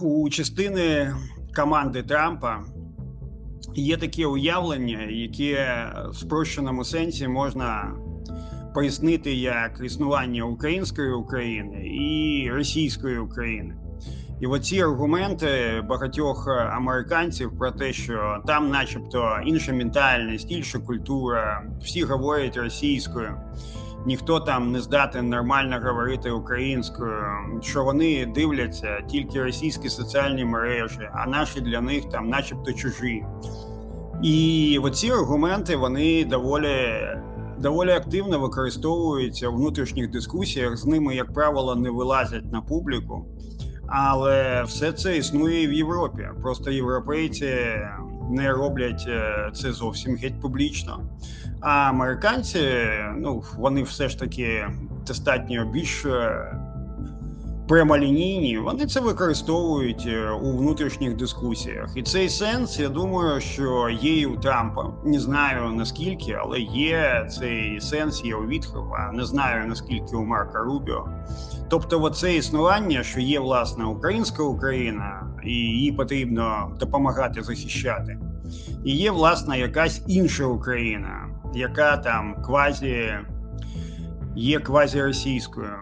у частини команди Трампа є таке уявлення, яке в спрощеному сенсі можна пояснити як існування української України і російської України. І оці аргументи багатьох американців про те, що там, начебто, інша ментальність, інша культура, всі говорять російською, ніхто там не здатен нормально говорити українською, що вони дивляться тільки російські соціальні мережі, а наші для них там, начебто, чужі. І оці аргументи вони доволі доволі активно використовуються у внутрішніх дискусіях. З ними, як правило, не вилазять на публіку. Але все це існує і в Європі. Просто європейці не роблять е, це зовсім геть публічно. А американці, ну вони все ж таки достатньо більш е, прямолінійні, вони це використовують е, у внутрішніх дискусіях. І цей сенс, я думаю, що є і у Трампа. Не знаю наскільки, але є цей сенс є у Вітхова. Не знаю наскільки у Марка Рубіо. Тобто, оце існування, що є власне українська Україна, і її потрібно допомагати захищати. І є власне якась інша Україна, яка там квазі є квазі російською.